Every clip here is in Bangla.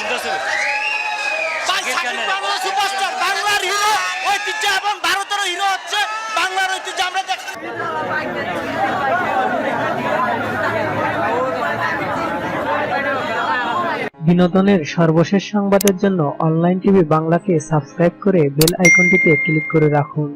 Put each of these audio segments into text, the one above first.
সুন্দর ছবি ভাই শাকিব শাকিব খানের- খান হলো সুপারস্টার বাংলার হিরো ঐতিহ্য এবং ভারতের হিরো হচ্ছে বাংলার ঐতিহ্য। আমরা দেখ বিনোদনের সর্বশেষ সংবাদের জন্য অনলাইন টিভি বাংলাকে সাবস্ক্রাইব করে বেল আইকনটিতে ক্লিক করে রাখুন।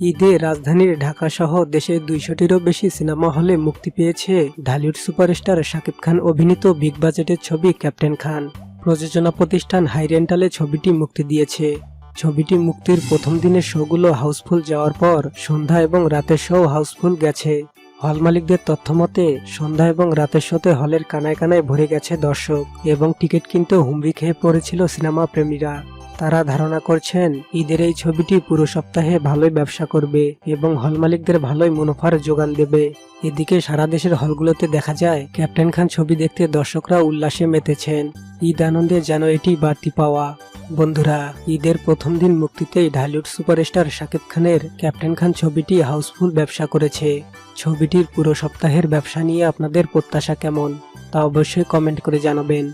ঈদে রাজধানীর ঢাকা সহ দেশের দুইশোটিরও বেশি সিনেমা হলে মুক্তি পেয়েছে ঢালিউড সুপারস্টার শাকিব খান অভিনীত বিগ বাজেটের ছবি ক্যাপ্টেন খান। প্রযোজনা প্রতিষ্ঠান হাইরেন্টালে ছবিটি মুক্তি দিয়েছে। ছবিটি মুক্তির প্রথম দিনের শোগুলো হাউসফুল যাওয়ার পর সন্ধ্যা এবং রাতের শো হাউসফুল গেছে। হল মালিকদের তথ্য মতে, সন্ধ্যা এবং রাতের শোতে হলের কানায় কানায় ভরে গেছে দর্শক এবং টিকিট কিনতেও হুমড়ি খেয়ে পড়েছিল সিনেমা প্রেমীরা। তারা ধারণা করছেন, ঈদের এই ছবিটি পুরো সপ্তাহে ভালোই ব্যবসা করবে এবং হল মালিকদের ভালোই মুনাফার যোগান দেবে। এদিকে সারা দেশের হলগুলোতে দেখা যায়, ক্যাপ্টেন খান ছবি দেখতে দর্শকরা উল্লাসে মেতেছেন। ঈদ আনন্দে যেন এটি বাড়তি পাওয়া। বন্ধুরা, ঈদের প্রথম দিন মুক্তিতেই ঢালিউড সুপারস্টার শাকিব খানের ক্যাপ্টেন খান ছবিটি হাউসফুল ব্যবসা করেছে। ছবিটির পুরো সপ্তাহের ব্যবসা নিয়ে আপনাদের প্রত্যাশা কেমন? তা অবশ্যই কমেন্ট করে জানাবেন।